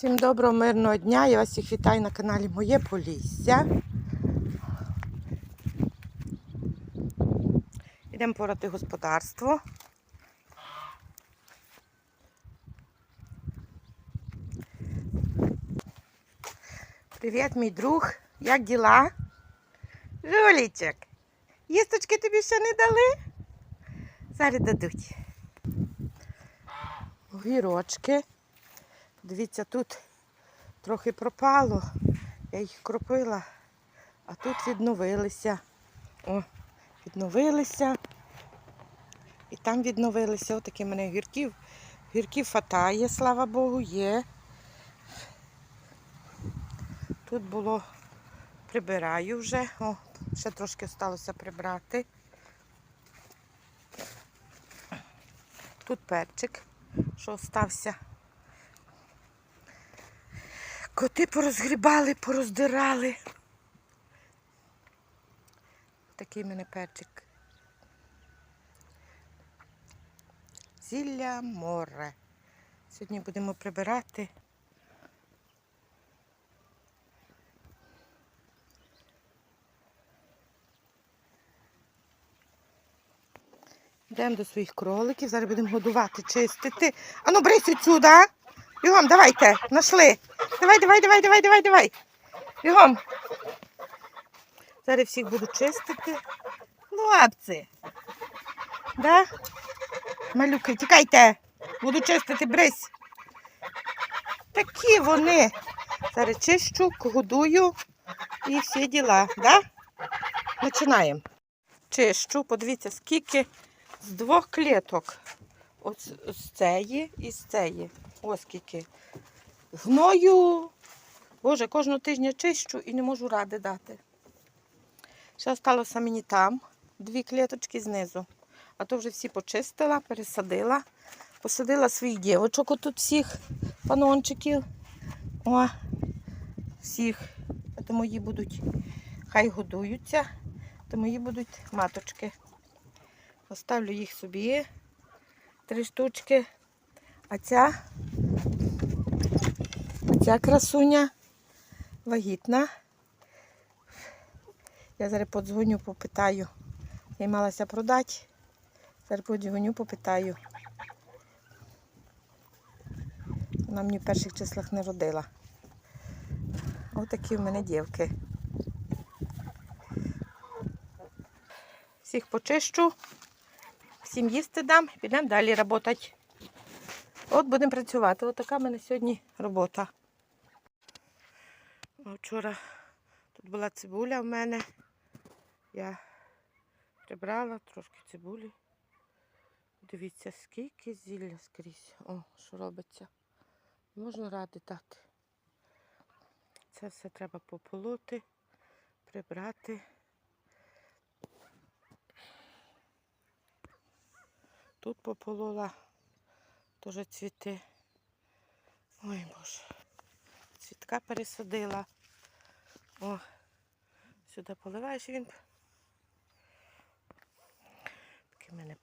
Всім доброго, мирного дня. Я вас всіх вітаю на каналі Моє Полісся. Йдемо порати господарство. Привіт, мій друг. Як діла? Жулічок, їсточки тобі ще не дали? Зараз дадуть. Огірочки. Дивіться, тут трохи пропало. Я їх кропила, а тут відновилися. О, відновилися. І там відновилися. Отакі мене гірків. Гірків фатає, слава Богу, є. Тут було прибираю вже. О, ще трошки залишилося прибрати. Тут перчик, що остався. Коти порозгрібали, пороздирали. Такий мене перчик. Зілля море. Сьогодні будемо прибирати. Йдемо до своїх кроликів, зараз будемо годувати, чистити. Ану, брись відсюди? Бігом, давайте, нашли. Давай, давай, давай, давай, давай, давай. Бігом. Зараз всіх буду чистити. Хлопці. Да? Малюки, тікайте. Буду чистити, брись. Такі вони. Зараз чищу, годую і всі діла. Да? Починаємо. Чищу, подивіться, скільки з двох клеток. От з- з цієї і з цієї. Ось скільки. Гною. Боже, кожного тижня чищу і не можу ради дати. Ще залишилося мені там дві клеточки знизу. А то вже всі почистила, пересадила. Посадила своїх дівочок, отут всіх панончиків. О, всіх. Це мої будуть, хай годуються, то мої будуть маточки. Оставлю їх собі. Три штучки. А ця, ця красуня вагітна. Я зараз подзвоню, попитаю. Я малася продати. Зараз подзвоню, попитаю. Вона мені в перших числах не родила. Ось такі в мене дівки. Всіх почищу, всім їсти дам, підемо далі працювати. От будемо працювати. Ось така в мене сьогодні робота. Вчора тут була цибуля в мене. Я прибрала трошки цибулі. Дивіться, скільки зілля скрізь. О, що робиться. Можна ради дати. Це все треба пополоти, прибрати. Тут пополола теж цвіти. Ой боже. Цвітка пересадила. О, сюди поливаєш він. Такий мене